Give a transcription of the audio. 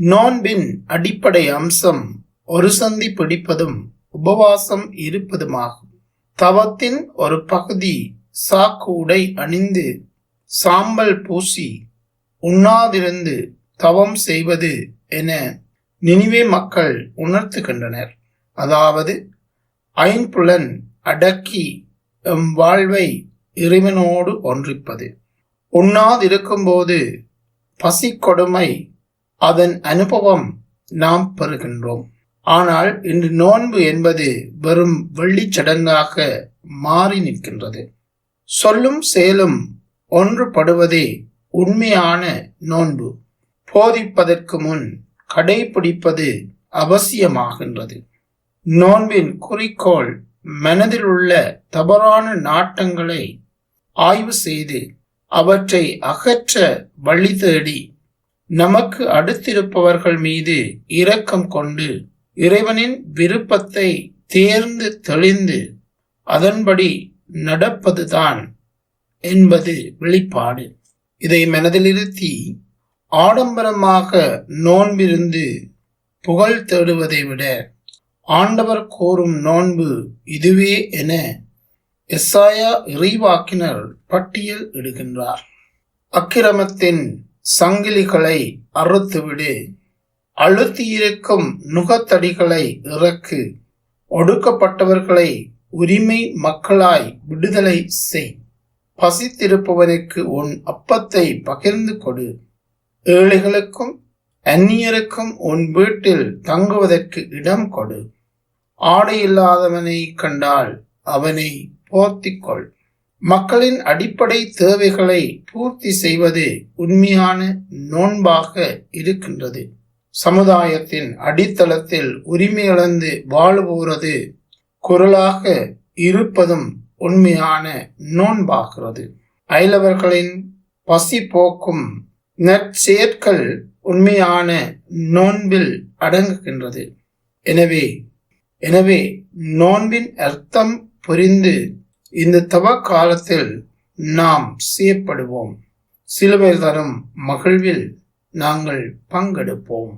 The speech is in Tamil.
நோன்பின் அடிப்படை அம்சம் ஒரு சந்தி பிடிப்பதும் உபவாசம் இருப்பதுமாகும். தவத்தின் ஒரு பகுதி சாக்கு உடை அணிந்து சாம்பல் பூசி உண்ணாதிருந்து தவம் செய்வது என நினைவே மக்கள் உணர்த்துகின்றனர். அதாவது ஐம்புலன் அடக்கி எம் வாழ்வை இறைவனோடு ஒன்றிப்பது. உண்ணாதிருக்கும்போது பசிக்கொடுமை அதன் அனுபவம் நாம் பெறுகின்றோம். ஆனால் இன்று நோன்பு என்பது வெறும் வெள்ளிச் சடங்காக மாறி நிற்கின்றது. சொல்லும் செயலும் ஒன்றுபடுவதே உண்மையான நோன்பு. போதிப்பதற்கு முன் கடைபிடிப்பது அவசியமாகின்றது. நோன்பின் குறிக்கோள் மனதில் உள்ள தவறான நாட்டங்களை ஆய்வு செய்து அவற்றை அகற்ற வழி தேடி நமக்கு அடுத்திருப்பவர்கள் மீது இரக்கம் கொண்டு இறைவனின் விருப்பத்தை தேர்ந்து தெளிந்து அதன்படி நடப்பதுதான் என்பது வெளிப்பாடு. இதை மனதிலிருத்தி ஆடம்பரமாக நோன்பிருந்து புகழ் தேடுவதை விட ஆண்டவர் கோரும் நோன்பு இதுவே என எஸ்ஸாயா இறைவாக்கினர் பட்டியல் இடுகின்றார். அக்கிரமத்தின் சங்கிலிகளை அறுத்துவிடு. அழுத்தியிருக்கும் நுகத்தடிகளை இறக்கு. ஒடுக்கப்பட்டவர்களை உரிமை மக்களாய் விடுதலை செய். பசித்திருப்பவனுக்கு உன் அப்பத்தை பகிர்ந்து கொடு. ஏழைகளுக்கும் அந்நியருக்கும் உன் வீட்டில் தங்குவதற்கு இடம் கொடு. ஆடை இல்லாதவனை கண்டால் அவனை போர்த்திக்கொள் மக்களின் அடிப்படை தேவைகளை பூர்த்தி செய்வது உண்மையான நோன்பாக இருக்கின்றது. சமுதாயத்தின் அடித்தளத்தில் உரிமையிழந்து இழந்து குரலாக இருப்பதும் உண்மையான நோன்பாகிறது. அயலவர்களின் பசி போக்கும் நற்செயற்கள் உண்மையான நோன்பில் அடங்குகின்றது. எனவே எனவே நோன்பின் அர்த்தம் புரிந்து இந்த தவ காலத்தில் நாம் செய்யப்படுவோம். சிலுவை தரும் மகிழ்வில் நாங்கள் பங்கெடுப்போம்.